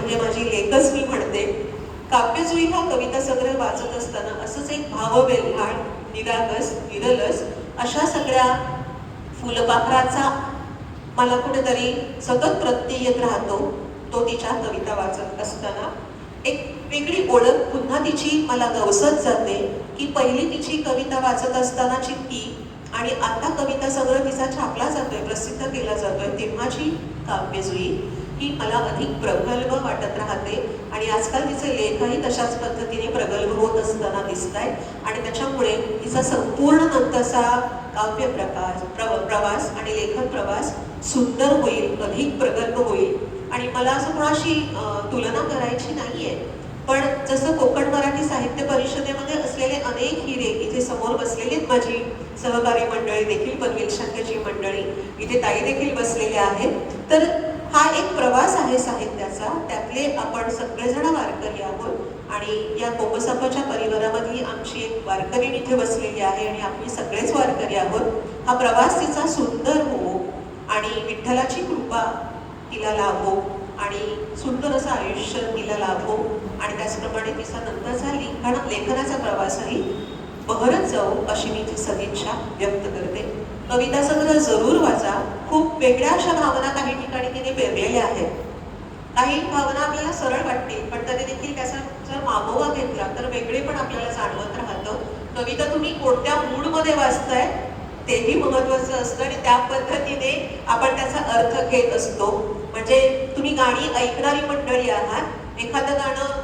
म्हणजे माझी लेखच मी म्हणते काव्यजुई हा कविता संग्रह वाचत असताना असंच एक भाववेल्हाड निरागस निरलस अशा सगळ्या फुलपाखराचा मला कुठेतरी सतत प्रत्यय येत राहतो तो तिच्या कविता वाचत असताना. एक वेगळी ओळख पुन्हा तिची मला गवसत जाते की पहिली तिची कविता वाचत असतानाची ती आणि आता कविता संग्रह तिचा छापला जातोय प्रसिद्ध केला जातोय तेव्हाची काव्यजुई. ही मला अधिक प्रगल्भ वाटत राहते. आणि आजकाल तिचे लेखही तशाच पद्धतीने प्रगल्भ होत असताना दिसत आहेत आणि त्याच्यामुळे तिचा संपूर्ण नंतरचा काव्य प्रकाश प्र प्रवास आणि लेखन प्रवास सुंदर होईल अधिक प्रगल्भ होईल. आणि मला असं कोणाशी तुलना करायची नाहीये. पण जसं कोकण मराठी साहित्य परिषदेमध्ये असलेले अनेक हिरे इथे समोर बसलेले आहेत माझी सहकारी मंडळी देखील पनवेल शंकरजी मंडळी इथे ताई देखील बसलेल्या आहेत. तर हा एक प्रवास आहे साहित्याचा. त्यातले आपण सगळेजण वारकरी आहोत आणि या कोपसापाच्या परिवारामधली आमची एक वारकरी इथे बसलेली आहे आणि आम्ही सगळेच वारकरी आहोत. हा प्रवास तिचा सुंदर हो आणि विठ्ठलाची कृपा तिला लाभो आणि सुंदर असं आयुष्य तिला लाभो आणि त्याचप्रमाणे तिचा नंतरचा लिखाण लेखनाचा प्रवासही बहरत जाऊ अशी मी ती सदिच्छा व्यक्त करते. कविता संग्रह जरूर वाचा. खूप वेगळ्या अशा भावना काही ठिकाणी आहेत. काही भावना आपल्याला सरळ वाटतील पण तरी देखील त्याचा जर मागोवा घेतला तर वेगळे पण आपल्याला जाणवत राहतं. कविता तुम्ही कोणत्या मूडमध्ये वाचताय तेही महत्वाचं असतं आणि त्या पद्धतीने आपण त्याचा अर्थ घेत असतो. म्हणजे तुम्ही गाणी ऐकणारी मंडळी आहात एखादं गाणं